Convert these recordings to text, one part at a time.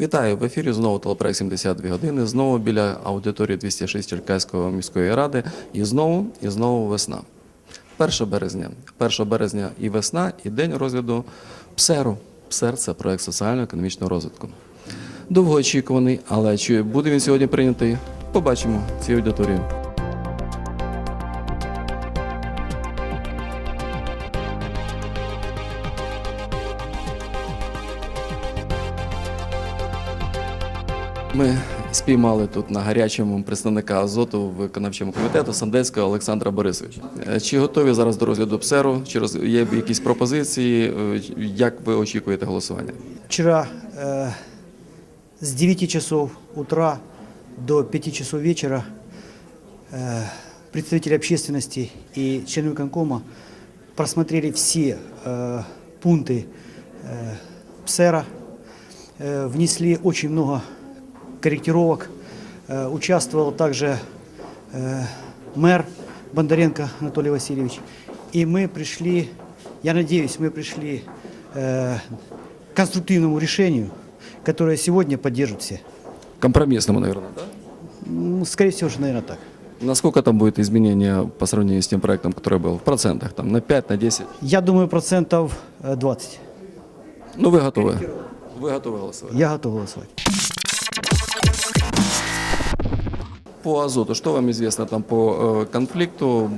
Вітаю в ефірі. Знову телепроект 72 години. Знову біля аудиторії 206 Черкаської міської ради. І знову, і знову весна. 1 березня. 1 березня і весна, і день розгляду ПСЕРу. ПСЕР це проект соціально-економічного розвитку. Довгоочікуваний, але чи буде він сьогодні прийнятий? Побачимо в цій аудиторії. Ми спіймали тут на гарячому представника Азоту виконавчому комітету Сандецького Олександра Борисовича. Е, Чи готові зараз до розгляду ПСЕРу? Чи роз- є якісь пропозиції? Е, Як ви очікуєте голосування? Вчера э, с 9 часов утра до 5 часов вечера э, представители общественности и члены Конкома просмотрели все э, пункты э, ПСЕРа, э, внесли очень много корректировок. Э, участвовал также э, мэр Бондаренко Анатолий Васильевич. И мы пришли, я надеюсь, мы пришли э, к конструктивному решению, которое сегодня поддержат все. Компромісному, мабуть, да? М, Скорее всего, что, наверное, так. Насколько там будет изменение по сравнению с тем проектом, который был? В процентах, там, на 5, на 10? Я думаю, процентов э, 20. Ну, вы готовы? Вы готовы голосовать? Я готов голосовать. По азоту, что вам известно там по э, конфликту?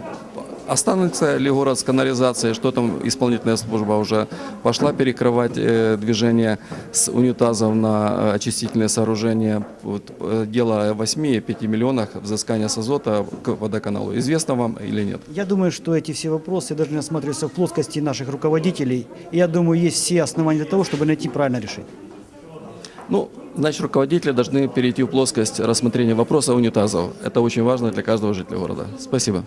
Останется ли город с канализацией? Что там исполнительная служба уже пошла перекрывать э, движение с унитазов на э, очистительные сооружения? Вот, дело о 8-5 миллионах взыскания с азота к водоканалу. Известно вам или нет? Я думаю, что эти все вопросы должны осматриваться в плоскости наших руководителей. И я думаю, есть все основания для того, чтобы найти правильное решение. Ну, значит, руководители должны перейти в плоскость рассмотрения вопроса унитазов. Это очень важно для каждого жителя города. Спасибо.